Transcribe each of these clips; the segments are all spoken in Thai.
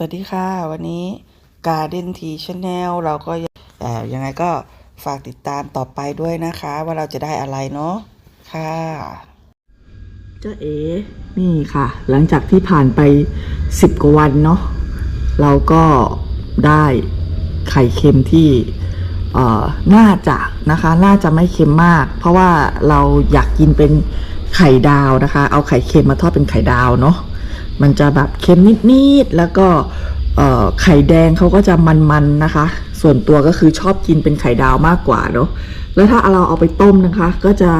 สวัสดีค่ะ วันนี้ Garden Tea Channel เราก็เอ่อยังไงก็ฝากติดตามต่อไปด้วยนะคะ ว่าเราจะได้อะไรเนาะค่ะเจ้าเอ๋นี่ค่ะ หลังจากที่ผ่านไปสิบกว่าวันเนาะเราก็ได้ไข่เค็มที่เอ่อน่าจะนะคะ น่าจะไม่เค็มมาก เพราะว่าเราอยากกินเป็นไข่ดาวนะคะ เอาไข่เค็มมาทอดเป็นไข่ดาวเนาะ มันจะแบบเค็มนิดๆแล้วก็ไข่แดงเขาก็จะมันๆนะคะ ส่วนตัวก็คือชอบกินเป็นไข่ดาวมากกว่าเนาะแล้วถ้าเราเอาไปต้มนะคะ ก็จะ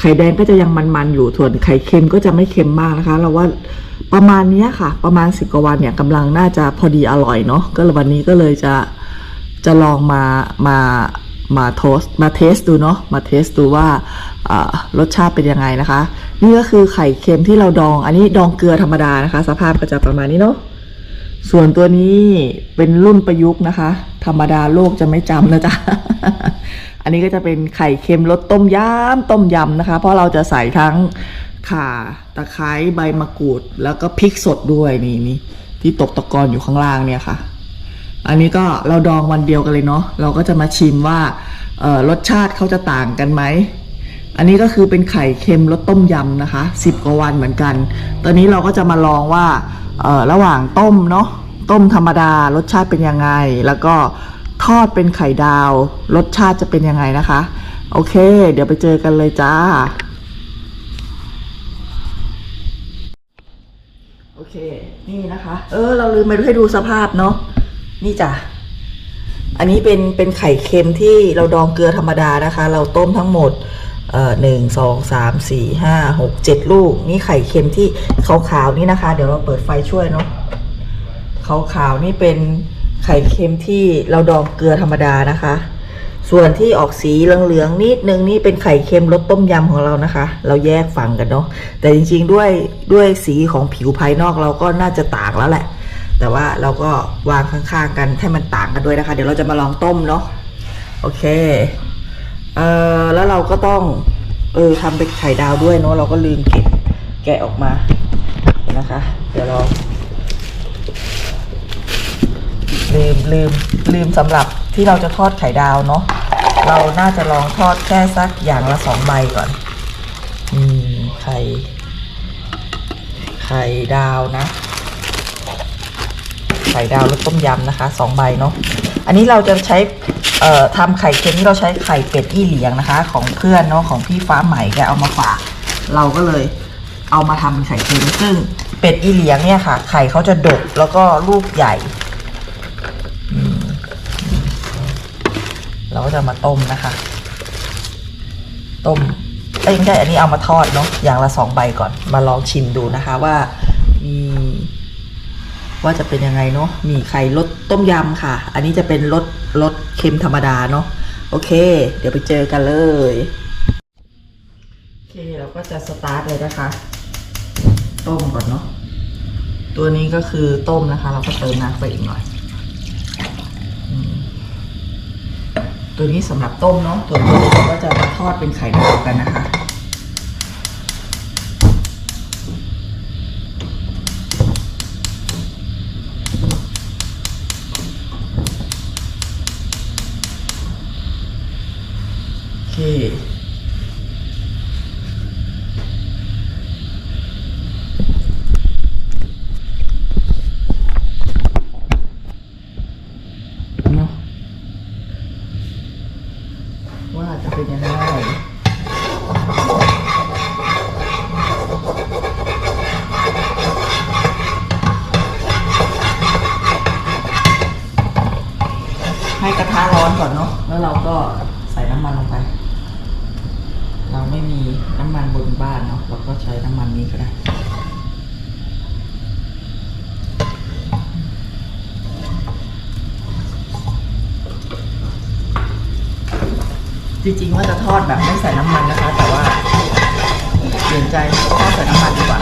ไข่แดงก็จะยังมันๆอยู่ส่วนไข่เค็มก็จะไม่เค็มมากนะคะ เราว่าประมาณนี้ค่ะ ประมาณสิบกว่าวันเนี่ยกำลังน่าจะพอดีอร่อยเนาะก็เลยวันนี้ก็เลยจะจะลองมามามาโทสมาเทสดูเนาะมาเทสดูว่ารสชาติเป็นยังไงนะคะ นี่ก็คือไข่เค็มที่เราดอง อันนี้ดองเกลือธรรมดานะคะ สภาพก็จะประมาณนี้เนาะส่วนตัวนี้เป็นรุ่นประยุกต์นะคะ ธรรมดาโลกจะไม่จำนะจ๊ะ อันนี้ก็จะเป็นไข่เค็มรสต้มยำต้มยำนะคะ เพราะเราจะใส่ทั้งข่าตะไคร้ใบมะกรูด แล้วก็พริกสดด้วยนี่นี่ที่ตกตะกอนอยู่ข้างล่างเนี่ยค่ะ อันนี้ก็เราดองวันเดียวกันเลยเนาะเราก็จะมาชิมว่าเออรสชาติเขาจะต่างกันไหม อันนี้ก็คือเป็นไข่เค็มรสต้มยำนะคะสิบกว่าวันเหมือนกัน ตอนนี้เราก็จะมาลองว่าระหว่างต้มเนาะต้มธรรมดารสชาติเป็นยังไง แล้วก็ทอดเป็นไข่ดาว รสชาติจะเป็นยังไงนะคะ โอเค เดี๋ยวไปเจอกันเลยจ้า โอเค นี่นะคะ เออ เราลืมไปให้ดูสภาพเนาะนี่จ้ะอันนี้เป็นเป็นไข่เค็มที่เราดองเกลือธรรมดานะคะ เราต้มทั้งหมด หนึ่งสองสามสี่ห้าหกเจ็ดลูก นี่ไข่เค็มที่ขาวๆนี่นะคะ เดี๋ยวเราเปิดไฟช่วยเนาะขาวๆนี่เป็นไข่เค็มที่เราดองเกลือธรรมดานะคะ ส่วนที่ออกสีเหลืองๆนิดนึงนี่เป็นไข่เค็มรสต้มยำของเรานะคะ เราแยกฝั่งกันเนาะแต่จริงๆด้วยด้วยสีของผิวภายนอกเราก็น่าจะต่างแล้วแหละ แต่ว่าเราก็วางข้างๆกันให้มันต่างกันด้วยนะคะ เดี๋ยวเราจะมาลองต้มเนาะโอเค เออแล้วเราก็ต้อง เออทำเป็นไข่ดาวด้วยเนาะเราก็ลืมเก็บแกะออกมานนะคะ เดี๋ยวเราลืมลืมลืมสำหรับที่เราจะทอดไข่ดาวเนาะเราน่าจะลองทอดแค่สักอย่างละสองใบก่อนอืมไข่ไข่ดาวนะไข่ดาวรสต้มยำนะคะสองใบเนาะอันนี้เราจะใช้ เอ่อทำไข่เค็มที่เราใช้ไข่เป็ดอี้เหลียงนะคะ ของเพื่อนเนาะของพี่ฟ้าใหม่แกเอามาฝากเราก็เลยเอามาทำเป็นไข่เค็มซึ่งเป็ดอี้เหลียงเนี่ยค่ะ ไข่เขาจะดกแล้วก็ลูกใหญ่เราก็จะมาต้มนะคะ ต้มเอ้ยไม่ใช่อันนี้เอามาทอดเนาะอย่างละสองใบก่อน มาลองชิมดูนะคะว่ามี ว่าจะเป็นยังไงเนาะมีไข่รสต้มยำค่ะ อันนี้จะเป็นรสรสเค็มธรรมดาเนาะโอเค เดี๋ยวไปเจอกันเลยโอเคเราก็จะสตาร์ทเลยนะคะ ต้มก่อนเนาะตัวนี้ก็คือต้มนะคะ เราก็เติมน้ำไปอีกหน่อยตัวนี้สำหรับต้มเนาะตัวนี้เราก็จะมาทอดเป็นไข่ดาวกันนะคะ โอเค เนาะว่าจะเป็นยังไงให้กระทะร้อนก่อนเนาะ แล้วเราก็ใส่น้ำมันลงไป เราไม่มีน้ำมันบนบ้านเนาะ เราก็ใช้น้ำมันนี้ก็ได้ จริงๆว่าจะทอดแบบไม่ใส่น้ำมันนะคะ แต่ว่าเปลี่ยนใจทอดใส่น้ำมันดีกว่า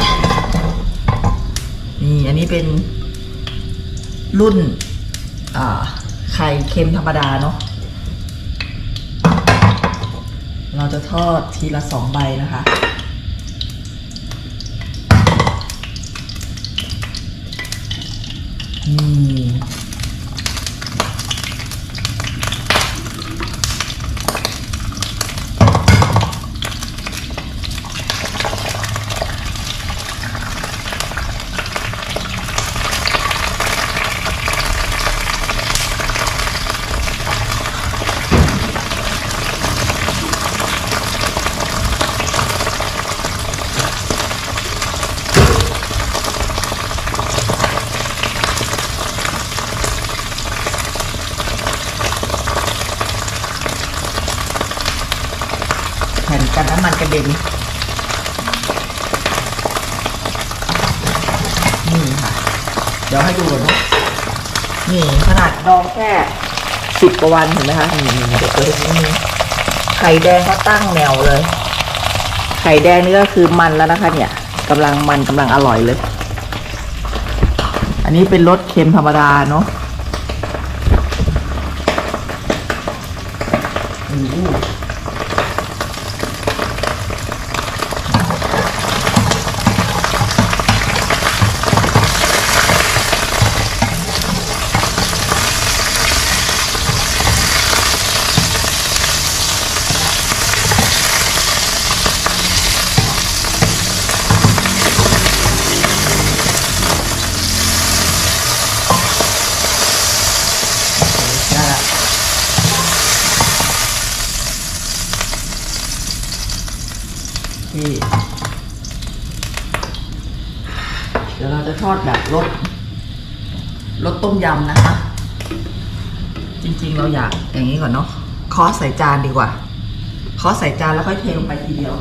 นี่อันนี้เป็นรุ่นไข่เค็มธรรมดาเนาะ เราจะทอดทีละสองใบนะคะน ผ่นกันน้ำมันกระเด็นนี่ค่ะ เดี๋ยวให้ดูก่อนนะนี่ขนาดดองแค่สิบกว่าวันเห็นไหมคะนี่นี่เดี๋ยวเปิดนิดนึงไข่แดงเขาตั้งแนวเลย ไข่แดงนี่ก็คือมันแล้วนะคะ เนี่ยกำลังมันกำลังอร่อยเลย อันนี้เป็นรสเค็มธรรมดาเนาะโอ้โห ได้ละนี่เดี๋ยวเราจะทอดแบบรสรสต้ มยำนะคะ จริงๆเราอยากอย่างนี้ก่อนเนาะคอใส่จานดีกว่าคอใส่จานแล้วค่อยเทลงไปทีเดียว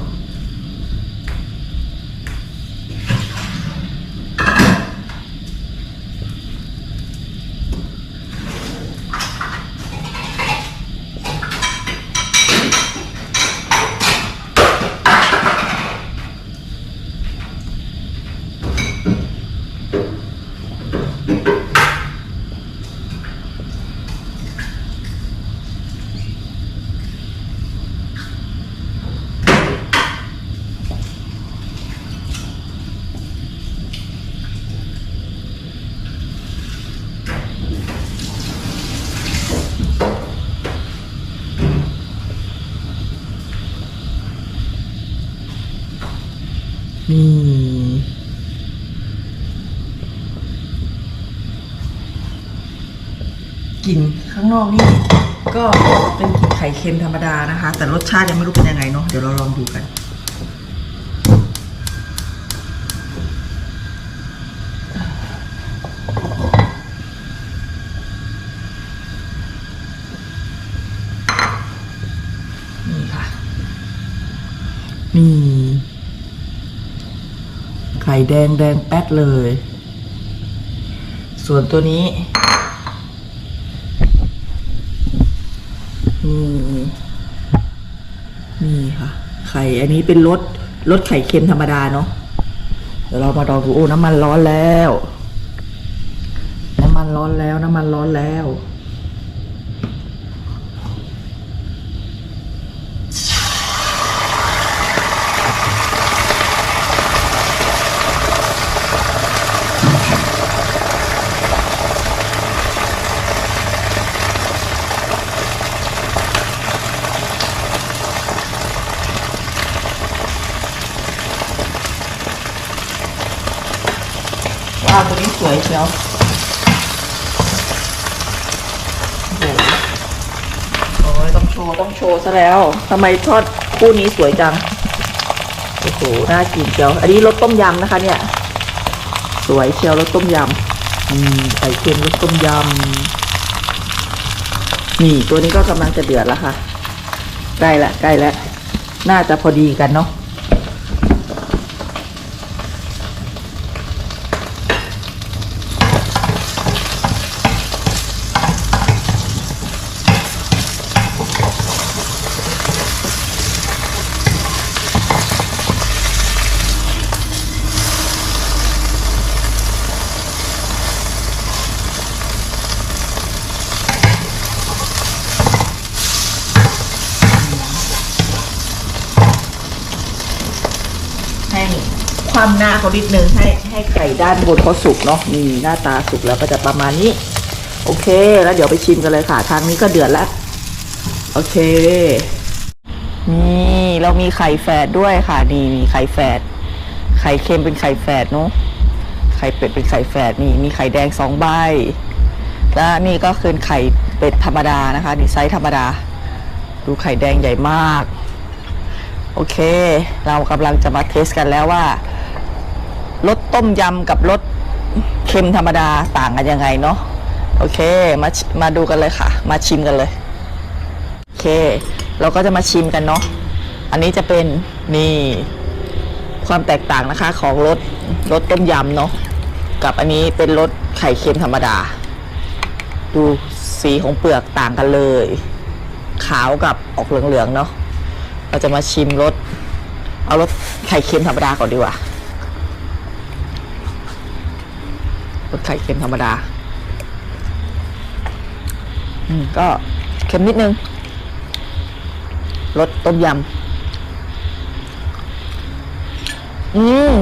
นี่กลิ่น ข้างนอกนี่ก็เป็นไข่เค็มธรรมดานะคะ แต่รสชาติยังไม่รู้เป็นยังไงเนาะเดี๋ยวเราลองดูกันนี่ค่ะนี่ไข่แดงแดงแป๊ดเลย ส่วนตัวนี้นี่ค่ะ ไข่ อันนี้เป็นรสรสไข่เค็มธรรมดาเนาะเดี๋ยวเรามาลองดูโอ้น้ำมันร้อนแล้ว น้ำมันร้อนแล้ว น้ำมันร้อนแล้วว้ เชียวโอ้ยต้องโชว์ต้องโชว์ซะแล้วทำไมทอดคู่นี้สวยจังโอ้โหน่ากินเชียว อันนี้รสต้มยำนะคะ เนี่ย สวยเชียวรสต้มยำอืมไข่เค็มรสต้มยำนี่ตัวนี้ก็กำลังจะเดือดแล้วค่ะใกล้ละใกล้ล้วน่าจะพอดีกันเนาะ เขานิดนึงให้ให้ไข่ด้านบนเขาสุกเนาะนี่หน้าตาสุกแล้วก็จะประมาณนี้ โอเค แล้วเดี๋ยวไปชิมกันเลยค่ะ ทางนี้ก็เดือดแล้ว โอเค นี่เรามีไข่แฝดด้วยค่ะ นี่มีไข่แฝด ไข่เค็มเป็นไข่แฝดเนาะ ไข่เป็ดเป็นไข่แฝดนี่ มีไข่แดงสองใบ แล้วนี่ก็คือไข่เป็ดธรรมดานะคะนี่ไซส์ธรรมดา ดูไข่แดงใหญ่มาก โอเค เรากำลังจะมาเทสกันแล้วว่า รสต้มยำกับรสเค็มธรรมดาต่างกันยังไงเนาะโอเคมามาดูกันเลยค่ะ มาชิมกันเลยโอเค เราก็จะมาชิมกันเนาะอันนี้จะเป็นนี่ความแตกต่างนะคะของรสรสต้มยำเนาะกับอันนี้เป็นรสไข่เค็มธรรมดา ดูสีของเปลือกต่างกันเลย ขาวกับออกเหลืองๆเนาะเราจะมาชิมรสเอารสไข่เค็มธรรมดาก่อนดีกว่า รสไข่เค็มธรรมดา อืมก็เค็มนิดนึงรสต้มยำ อืม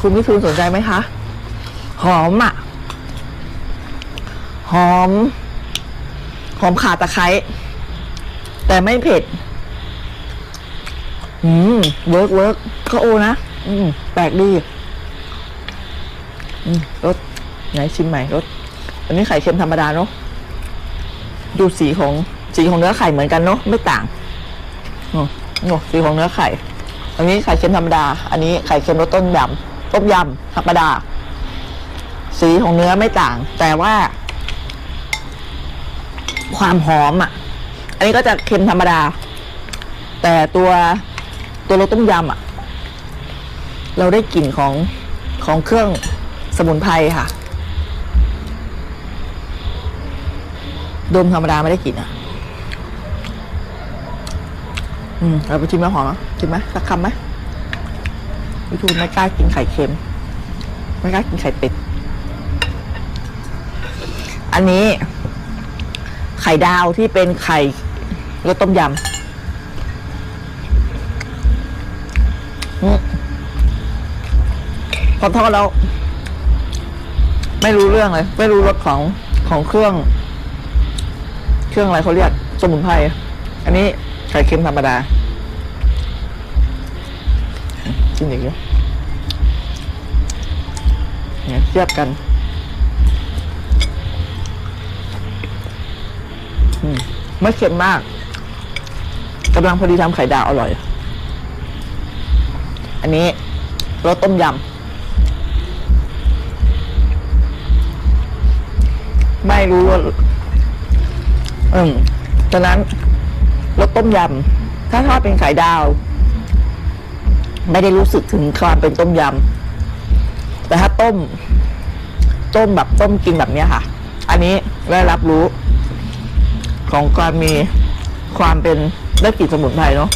คุณวิทูลสนใจไหมคะ หอมอะ หอม หอมขาตะไคร้แต่ไม่เผ็ด อืม เวิร์กเวิร์กก็โอนะ อืม แปลกดี รสไหนชิมใหม่รสอันนี้ไข่เค็มธรรมดาเนาะดูสีของสีของเนื้อไข่เหมือนกันเนาะไม่ต่างโอ้โหสีของเนื้อไข่ อันนี้ไข่เค็มธรรมดา อันนี้ไข่เค็มรสต้มยำต้มยำธรรมดา สีของเนื้อไม่ต่าง แต่ว่า ความหอมอะ อันนี้ก็จะเค็มธรรมดา แต่ตัวตัวรสต้มยำอะ เราได้กลิ่นของของเครื่อง สมุนไพรค่ะ ดมธรรมดาไม่ได้กลิ่นอะ อืมเราไปชิมแล้วหอมไหมชิมไหมสักคำไหมวิทูไม่กล้ากินไข่เค็ม ไม่กล้ากินไข่เป็ด อันนี้ ไข่ดาวที่เป็นไข่รสต้มยำอืมพอทอดแล้ว ไม่รู้เรื่องเลย ไม่รู้รสของของเครื่อง เครื่องอะไรเขาเรียกสมุนไพรอันนี้ไข่เค็มธรรมดากินอย่างนี้เนี่ยเทียบกันไม่เค็มมากกำลังพอดีทำไข่ดาวอร่อย อันนี้รสต้มยำ ไม่รู้ว่าอืมฉะนั้นรสต้มยำถ้าทอดเป็นไข่ดาว ไม่ได้รู้สึกถึงความเป็นต้มยำแต่ถ้าต้ม ต้มแบบต้มกินแบบเนี้ยค่ะ อันนี้ได้รับรู้ ของการมีความเป็นได้กลิ่นสมุนไพรเนาะ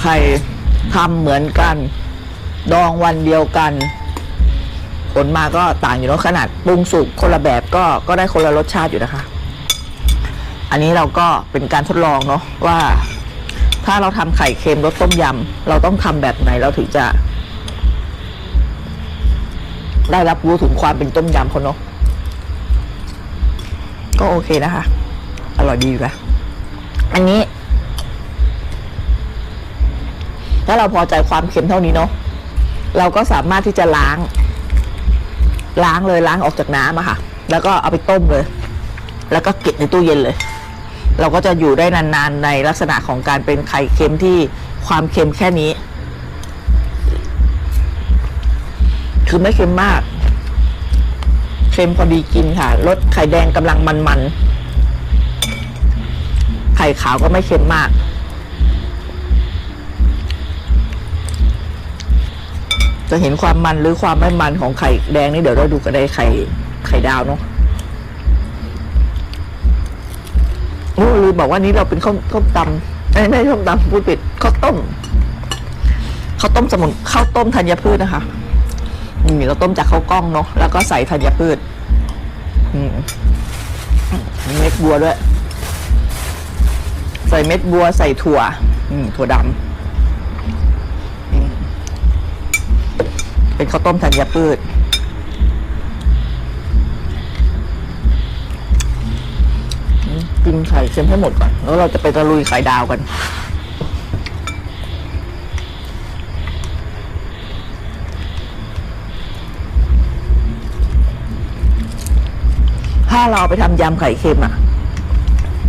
ไข่ทำเหมือนกัน ดองวันเดียวกัน ผลมาก็ต่างอยู่เนาะขนาดปรุงสุกคนละแบบก็ก็ได้คนละรสชาติอยู่นะคะ อันนี้เราก็เป็นการทดลองเนาะว่า ถ้าเราทำไข่เค็มรสต้มยำเราต้องทำแบบไหนเราถึงจะ ได้รับรู้ถึงความเป็นต้มยำเขาเนาะก็โอเคนะคะ อร่อยดีอยู่นะอันนี้ถ้าเราพอใจความเค็มเท่านี้เนาะ เราก็สามารถที่จะล้าง ล้างเลยล้างออกจากน้ำอะค่ะ แล้วก็เอาไปต้มเลย แล้วก็เก็บในตู้เย็นเลย เราก็จะอยู่ได้นานๆในลักษณะของการเป็นไข่เค็มที่ความเค็มแค่นี้ คือไม่เค็มมาก เค็มพอดีกินค่ะรสไข่แดงกำลังมันๆไข่ขาวก็ไม่เค็มมาก จะเห็นความมันหรือความไม่มันของไข่แดงนี่เดี๋ยวเราดูกันในไข่ไข่ดาวเนาะโอ้ลืมบอกว่านี้เราเป็นข้าวข้าวตำไม่ไม่ใช่ข้าวตำพูดผิดข้าวต้มข้าวต้มสมุนข้าวต้มธัญพืชนะคะนี่เราต้มจากข้าวกล้องเนาะแล้วก็ใส่ธัญพืชเม็ดบัวด้วย ใส่เม็ดบัวใส่ถั่วถั่วดำ เป็นข้าวต้มธัญพืชอืมกินไข่เค็มให้หมดก่อน แล้วเราจะไปตะลุยไข่ดาวกันถ้าเราเอาไปทำยำไข่เค็มอะ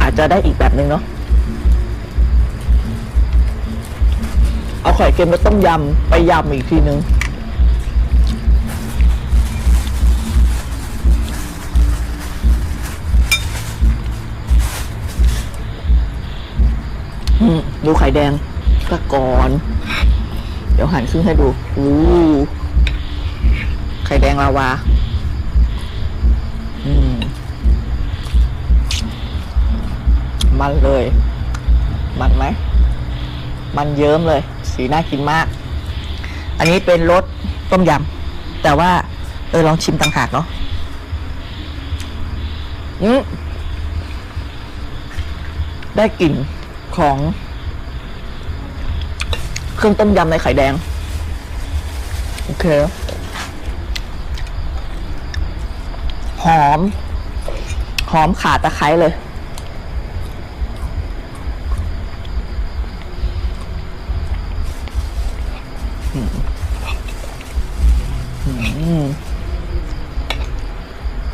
อาจจะได้อีกแบบหนึ่งเนาะเอาไข่เค็มไปต้มยำไปยำอีกทีนึง ดูไข่แดงตะกอน เดี๋ยวหันครึ่งให้ดูอู้ไข่แดงลาวา อืม มันเลย มันไหม มันเยิ้มเลย สีน่ากินมาก อันนี้เป็นรสต้มยำ แต่ว่า เออ ลองชิมต่างหากเนาะอืมได้กลิ่นของ เครื่องต้มยำในไข่แดง โอเค หอม หอมขาตะไคร้เลย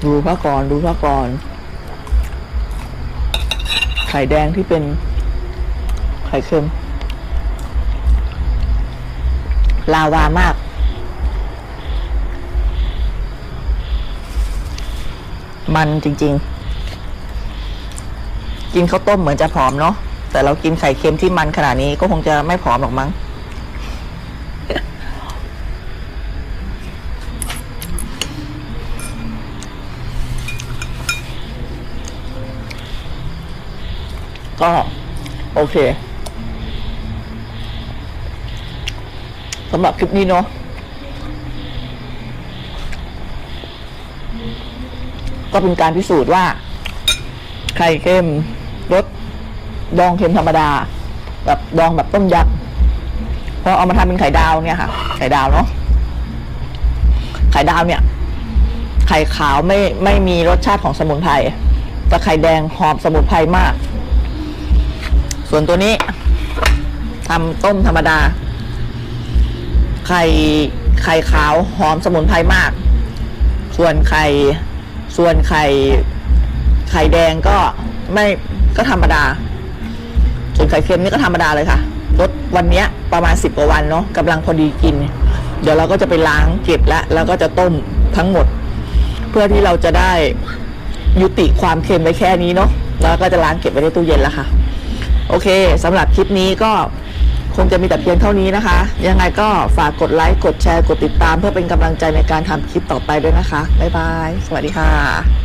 ดูพระกรดูพระกรไข่แดงที่เป็น ไข่เค็ม ลาวามาก มันจริง ๆ กินข้าวต้มเหมือนจะผอมเนาะแต่เรากินไข่เค็มที่มันขนาดนี้ก็คงจะไม่ผอมหรอกมั้งก็โอเค สำหรับคลิปนี้เนาะก็เป็นการพิสูจน์ว่า ไข่เค็มรสดองเค็มธรรมดา แบบดองแบบต้มยำพอเอามาทำเป็นไข่ดาวเนี่ยค่ะ ไข่ดาวเนาะไข่ดาวเนี่ย ไข่ขาวไม่ไม่มีรสชาติของสมุนไพรแต่ไข่แดงหอมสมุนไพรมาก ส่วนตัวนี้ทำต้มธรรมดา ไข่ไข่ขาวหอมสมุนไพรมาก ส่วนไข่ส่วนไข่ไข่แดงก็ไม่ก็ธรรมดา ส่วนไข่เค็มนี่ก็ธรรมดาเลยค่ะรสวันนี้ประมาณสิบกว่าวันเนาะกำลังพอดีกิน เดี๋ยวเราก็จะไปล้างเก็บแล้วแล้วก็จะต้มทั้งหมด เพื่อที่เราจะได้ยุติความเค็มไว้แค่นี้เนาะแล้วก็จะล้างเก็บไว้ในตู้เย็นแล้วค่ะ โอเคสำหรับคลิปนี้ก็ คงจะมีแต่เพียงเท่านี้นะคะ ยังไงก็ฝากกดไลค์ กดแชร์ กดติดตาม เพื่อเป็นกำลังใจในการทำคลิปต่อไปด้วยนะคะ บ๊ายบาย สวัสดีค่ะ